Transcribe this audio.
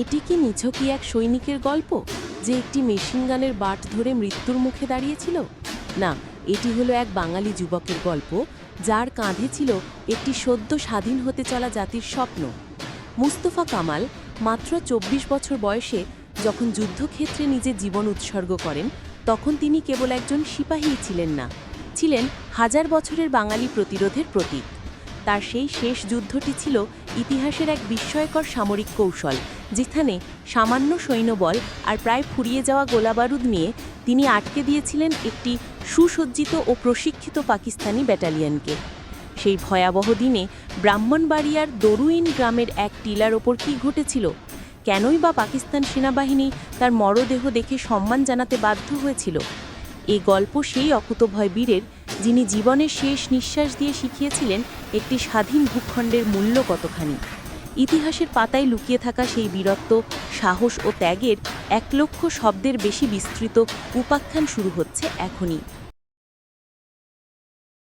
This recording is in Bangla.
এটি কি নিছকই এক সৈনিকের গল্প যে একটি মেশিনগানের বাট ধরে মৃত্যুর মুখে দাঁড়িয়েছিল? না, এটি হলো এক বাঙালি যুবকের গল্প যার কাঁধে ছিল একটি সদ্য স্বাধীন হতে চলা জাতির স্বপ্ন। মুস্তফা কামাল মাত্র চব্বিশ বছর বয়সে যখন যুদ্ধক্ষেত্রে নিজের জীবন উৎসর্গ করেন, তখন তিনি কেবল একজন সিপাহী ছিলেন না, ছিলেন হাজার বছরের বাঙালি প্রতিরোধের প্রতীক। তার সেই শেষ যুদ্ধটি ছিল ইতিহাসের এক বিস্ময়কর সামরিক কৌশল, যেখানে সামান্য সৈন্যবল আর প্রায় ফুরিয়ে যাওয়া গোলাবারুদ নিয়ে তিনি আটকে দিয়েছিলেন একটি সুসজ্জিত ও প্রশিক্ষিত পাকিস্তানি ব্যাটালিয়নকে। সেই ভয়াবহ দিনে ব্রাহ্মণবাড়িয়ার দরুইন গ্রামের এক টিলার ওপর কী ঘটেছিল? কেনই বা পাকিস্তান সেনাবাহিনী তার মরদেহ দেখে সম্মান জানাতে বাধ্য হয়েছিল? এই গল্প সেই অকুতভয় বীরের যিনি জীবনের শেষ নিঃশ্বাস দিয়ে শিখিয়েছিলেন একটি স্বাধীন ভূখণ্ডের মূল্য কতখানি। ইতিহাসের পাতায় লুকিয়ে থাকা সেই বীরত্ব, সাহস ও ত্যাগের এক লক্ষ শব্দের বেশি বিস্তৃত উপাখ্যান শুরু হচ্ছে এখনই।